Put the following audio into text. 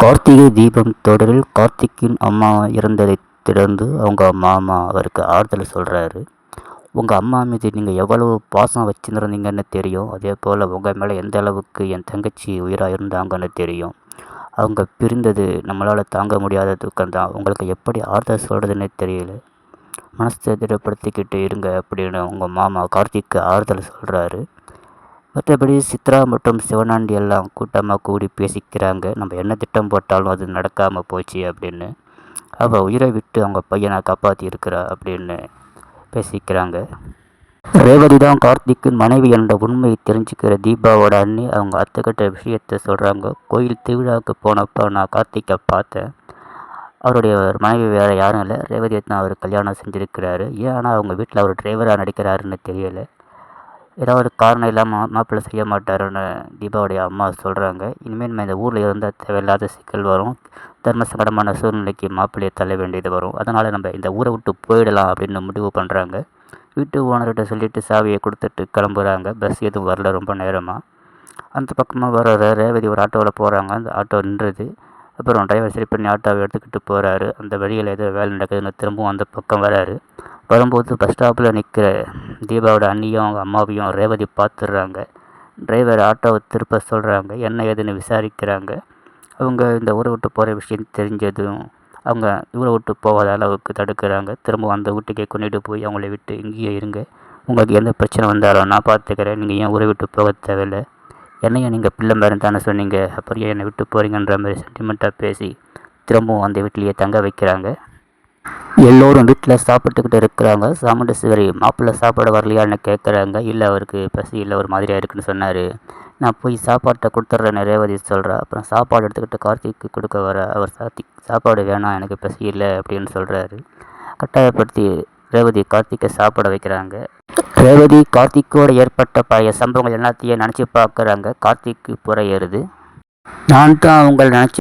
கார்த்திகை தீபம் தொடரில் கார்த்திக்கின் அம்மா இறந்ததை திறந்து அவங்க மாமா அவருக்கு ஆறுதல் சொல்கிறாரு உங்கள் அம்மா மீது நீங்கள் எவ்வளவு பாசம் வச்சுருந்தீங்கன்னு தெரியும். அதே போல் உங்கள் மேலே எந்த அளவுக்கு என் தங்கச்சி உயிராக இருந்தாங்கன்னு தெரியும். அவங்க பிரிந்தது நம்மளால் தாங்க முடியாத துக்கம் தான் உங்களுக்கு எப்படி ஆறுதல் சொல்கிறதுனே தெரியல. மனசை திடப்படுத்திக்கிட்டு இருங்க அப்படின்னு உங்கள் மாமா கார்த்திக்கு ஆறுதல் சொல்கிறாரு மற்றபடி சித்ரா மற்றும் சிவனாண்டி எல்லாம் கூட்டமாக கூடி பேசிக்கிறாங்க. நம்ம என்ன திட்டம் போட்டாலும் அது நடக்காமல் போச்சு அப்படின்னு. அவள் உயிரை விட்டு அவங்க பையனை காப்பாற்றி இருக்கிறா அப்படின்னு பேசிக்கிறாங்க. ரேவதி தான் கார்த்திக்கின் மனைவி என்ற உண்மையை தெரிஞ்சுக்கிற தீபாவோட அண்ணி அவங்க அத்தைக்கிட்ட விஷயத்த சொல்கிறாங்க கோயில் திருவிழாவுக்கு போனப்போ நான் கார்த்திக்கை பார்த்தேன். அவருடைய மனைவி வேறு யாரும் இல்லை. ரேவதியை தான் அவர் கல்யாணம் செஞ்சுருக்கிறாரு. ஏன் ஆனால் அவங்க வீட்டில் அவர் டிரைவராக நடிக்கிறாருன்னு தெரியலை. ஏதாவது காரணம் இல்லாமல் மாப்பிள்ளை செய்ய மாட்டாருன்னு தீபாவுடைய அம்மா சொல்கிறாங்க இனிமேல் நம்ம இந்த ஊரில் இருந்தால் தேவையில்லாத சிக்கல் வரும். தர்ம சங்கடமான சூழ்நிலைக்கு மாப்பிள்ளையை தள்ள வேண்டியது வரும். அதனால் நம்ம இந்த ஊரை விட்டு போயிடலாம் அப்படின்னு முடிவு பண்ணுறாங்க வீட்டு ஓனர்கிட்ட சொல்லிவிட்டு சாவியை கொடுத்துட்டு கிளம்புறாங்க. பஸ் எதுவும் வரல ரொம்ப நேரமாக அந்த பக்கமாக வர ரேவதி ஒரு ஆட்டோவில் போகிறாங்க அந்த ஆட்டோ நின்றுது. அப்புறம் டிரைவர் சரி பண்ணி ஆட்டோவை எடுத்துக்கிட்டு போகிறாரு அந்த வழியில் ஏதோ வேலை நடக்குதுன்னு திரும்பவும் அந்த பக்கம் வராரு. வரும்போது பஸ் ஸ்டாப்பில் நிற்கிற தீபாவோட அண்ணியும் அவங்க அம்மாவையும் ரேவதி பார்த்துடுறாங்க டிரைவர் ஆட்டோவை திருப்ப சொல்கிறாங்க என்ன ஏதுன்னு விசாரிக்கிறாங்க. அவங்க இந்த ஊரை விட்டு போகிற விஷயம் தெரிஞ்சதும் அவங்க ஊரை விட்டு போகாத அளவுக்கு தடுக்கிறாங்க. திரும்ப அந்த வீட்டுக்கே கொண்டுட்டு போய் அவங்கள விட்டு இங்கேயே இருங்க. உங்களுக்கு எந்த பிரச்சனை வந்தாலும் நான் பார்த்துக்கிறேன் நீங்கள் ஏன் ஊரை விட்டு போக தேவையில்லை? என்னையும் நீங்கள் பிள்ளை மாதிரி தானே சொன்னீங்க. அப்புறம் என்னை விட்டு போகிறீங்கன்ற மாதிரி சென்டிமெண்ட்டாக பேசி திரும்பவும் அந்த வீட்டிலேயே தங்க வைக்கிறாங்க. எல்லோரும் வீட்டில் சாப்பிட்டுக்கிட்டு இருக்கிறாங்க. சாமுண்டேஸ்வரி மாப்பிள்ளை சாப்பாடு வரலையான்னு கேட்குறாங்க இல்லை அவருக்கு பசி இல்லை ஒரு மாதிரியாக இருக்குன்னு சொன்னார். நான் போய் சாப்பாட்டை கொடுத்துட்றேன்னு ரேவதி சொல்கிறா அப்புறம் சாப்பாடு எடுத்துக்கிட்டு கார்த்திக்கு கொடுக்க வர அவர் சாத்தி சாப்பாடு வேணாம் எனக்கு பசி இல்லை அப்படின்னு சொல்கிறாரு கட்டாயப்படுத்தி ரேவதி கார்த்திக்கை சாப்பிட வைக்கிறாங்க. ரேவதி கார்த்திக்கோடு ஏற்பட்ட பழைய சம்பவங்கள் எல்லாத்தையும் நினச்சி பார்க்குறாங்க. கார்த்திக்கு புற ஏறுது. நான் தான் அவங்களை நினச்சி